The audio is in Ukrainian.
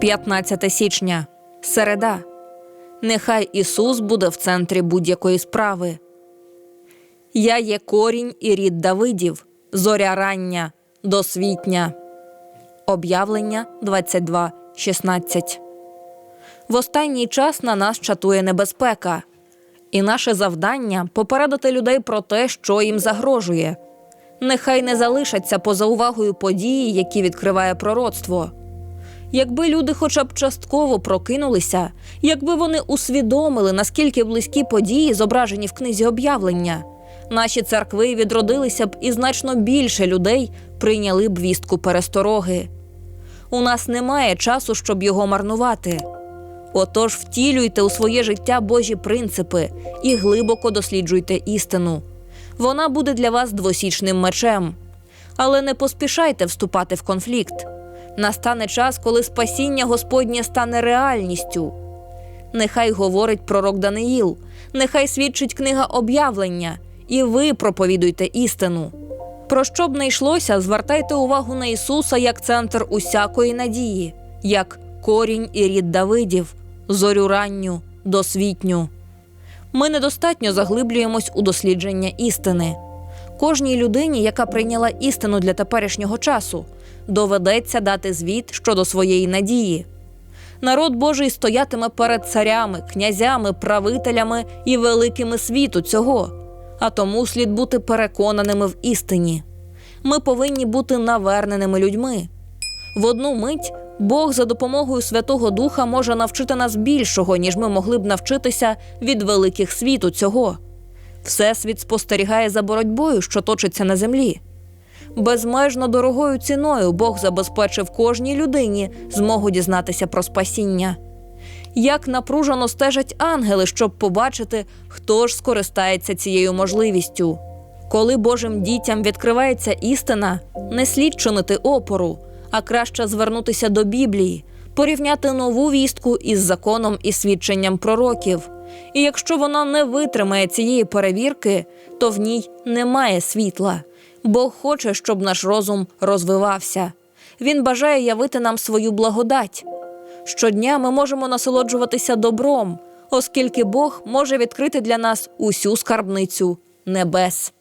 15 січня. Середа. Нехай Ісус буде в центрі будь-якої справи. Я є корінь і рід Давидів, зоря рання, досвітня. Об'явлення 22.16. В останній час на нас чатує небезпека, і наше завдання попередити людей про те, що їм загрожує. Нехай не залишаться поза увагою події, які відкриває пророцтво. Якби люди хоча б частково прокинулися, якби вони усвідомили, наскільки близькі події зображені в книзі об'явлення, наші церкви відродилися б і значно більше людей прийняли б вістку перестороги. У нас немає часу, щоб його марнувати. Отож, втілюйте у своє життя Божі принципи і глибоко досліджуйте істину. Вона буде для вас двосічним мечем. Але не поспішайте вступати в конфлікт. Настане час, коли спасіння Господнє стане реальністю. Нехай говорить пророк Даниїл, нехай свідчить книга об'явлення, і ви проповідуйте істину. Про що б не йшлося, звертайте увагу на Ісуса як центр усякої надії, як корінь і рід Давидів, зорю ранню, досвітню. Ми недостатньо заглиблюємось у дослідження істини. Кожній людині, яка прийняла істину для теперішнього часу, доведеться дати звіт щодо своєї надії. Народ Божий стоятиме перед царями, князями, правителями і великими світу цього, а тому слід бути переконаними в істині. Ми повинні бути наверненими людьми. В одну мить Бог за допомогою Святого Духа може навчити нас більшого, ніж ми могли б навчитися від великих світу цього. Всесвіт спостерігає за боротьбою, що точиться на землі. Безмежно дорогою ціною Бог забезпечив кожній людині змогу дізнатися про спасіння. Як напружено стежать ангели, щоб побачити, хто ж скористається цією можливістю. Коли Божим дітям відкривається істина, не слід чинити опору, а краще звернутися до Біблії, порівняти нову вістку із законом і свідченням пророків. І якщо вона не витримає цієї перевірки, то в ній немає світла. Бог хоче, щоб наш розум розвивався. Він бажає явити нам свою благодать. Щодня ми можемо насолоджуватися добром, оскільки Бог може відкрити для нас усю скарбницю небес.